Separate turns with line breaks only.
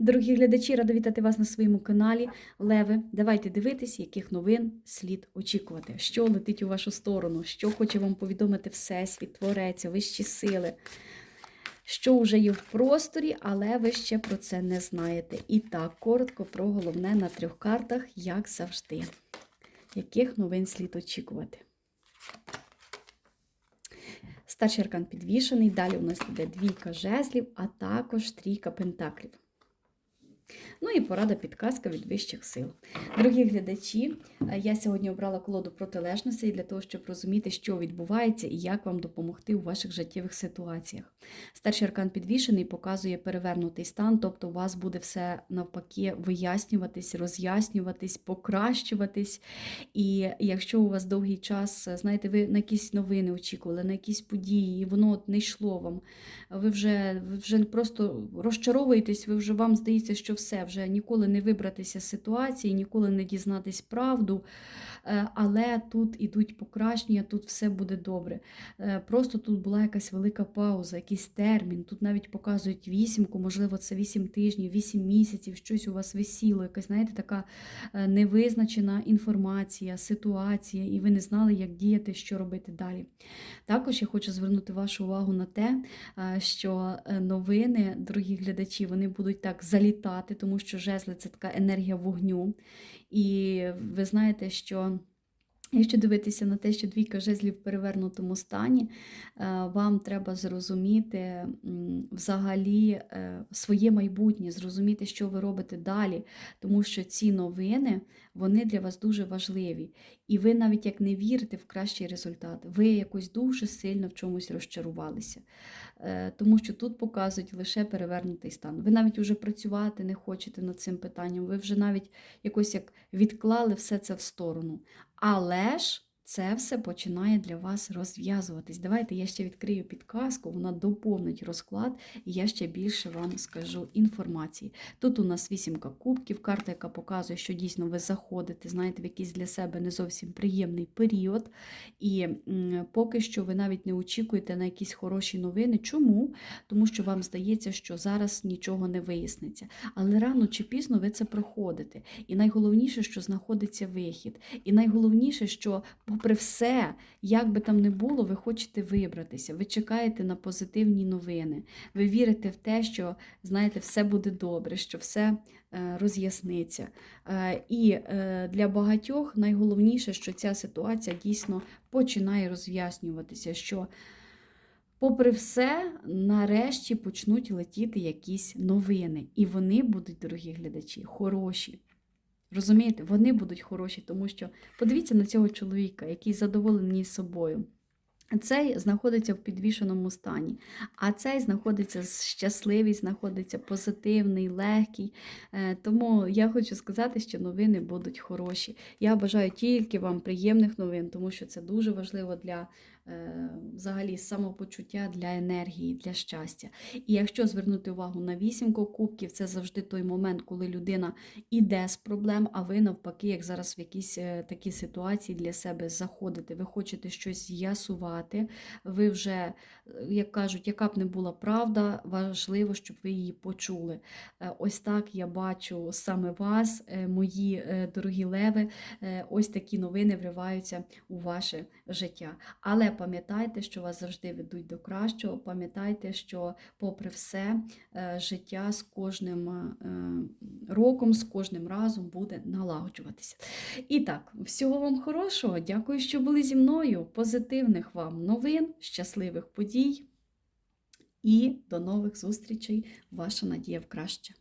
Дорогі глядачі, рада вітати вас на своєму каналі. Леви, давайте дивитись, яких новин слід очікувати, що летить у вашу сторону, що хоче вам повідомити Всесвіт, Творець, вищі сили, що вже є в просторі, але ви ще про це не знаєте. І так, коротко про головне на трьох картах, як завжди. Яких новин слід очікувати? Старший аркан підвішений, далі у нас йде двійка жезлів, а також трійка пентаклів. Ну і порада підказка від вищих сил. Дорогі глядачі, е, я сьогодні обрала колоду протилежностей для того, щоб розуміти, що відбувається і як вам допомогти у ваших життєвих ситуаціях. Старший аркан підвішений показує перевернутий стан, тобто у вас буде все навпаки вияснюватись, роз'яснюватись, покращуватись. І якщо у вас довгий час, е, знаєте, ви на якісь новини очікували, на якісь події, і воно от не йшло вам, ви вже, ви вже просто розчаровуєтесь, ви вже вам здається, що все, вже ніколи не вибратися з ситуації, ніколи не дізнатись правду. Е, Але тут ідуть покращення, тут все буде добре. Е, Просто тут була якась велика пауза, якийсь термін. Тут навіть показують вісімку, можливо, це вісім тижнів, вісім місяців, щось у вас висіло, якась, знаєте, така е, невизначена інформація, ситуація, і ви не знали, як діяти, що робити далі. Також я хочу звернути вашу увагу на те, що новини, дорогі глядачі, вони будуть так залітати, тому що жезли це така енергія вогню. І ви знаєте, що. Якщо дивитися на те, що двійка жезлів в перевернутому стані, е, вам треба зрозуміти взагалі е, своє майбутнє, зрозуміти, що ви робите далі, тому що ці новини вони для вас дуже важливі. І ви навіть як не вірите в кращий результат, ви якось дуже сильно в чомусь розчарувалися. Е, Тому що тут показують лише перевернутий стан. Ви навіть вже працювати не хочете над цим питанням, ви вже навіть якось як відклали все це в сторону. Але ж це все починає для вас розв'язуватись. Давайте я ще відкрию підказку, вона доповнить розклад, і я ще більше вам скажу інформації. Тут у нас вісімка кубків, карта, яка показує, що дійсно ви заходите, знаєте, в якийсь для себе не зовсім приємний період. І поки що ви навіть не очікуєте на якісь хороші новини. Чому? Тому що вам здається, що зараз нічого не виясниться. Але рано чи пізно ви це проходите. І найголовніше, що знаходиться вихід. І найголовніше, що, попри все, як би там не було, ви хочете вибратися. Ви чекаєте на позитивні новини. Ви вірите в те, що знаєте, все буде добре, що все е, роз'ясниться. Е, І е, для багатьох найголовніше, що ця ситуація дійсно починає роз'яснюватися. що Попри все, нарешті почнуть летіти якісь новини. І вони будуть, дорогі глядачі, хороші. Розумієте, вони будуть хороші, тому що подивіться на цього чоловіка, який задоволений собою. Цей знаходиться в підвішеному стані, а цей знаходиться щасливий, знаходиться позитивний, легкий. Е, Тому я хочу сказати, що новини будуть хороші. Я бажаю тільки вам приємних новин, тому що це дуже важливо для взагалі самопочуття, для енергії, для щастя. І якщо звернути увагу на вісімку кубків, це завжди той момент, коли людина іде з проблем, а ви навпаки, як зараз в якісь е, такі ситуації для себе заходите, ви хочете щось з'ясувати. Ви вже, е, як кажуть, яка б не була правда, важливо, щоб ви її почули. Е, Ось так я бачу саме вас, е, мої е, дорогі леви. Е, Ось такі новини вриваються у ваше життя. Але пам'ятайте, що вас завжди ведуть до кращого. Пам'ятайте, що, попри все, е, життя з кожним е, роком, з кожним разом буде налагоджуватися. І так, всього вам хорошого. Дякую, що були зі мною. Позитивних вам новин, щасливих подій. І до нових зустрічей. Ваша надія в краще.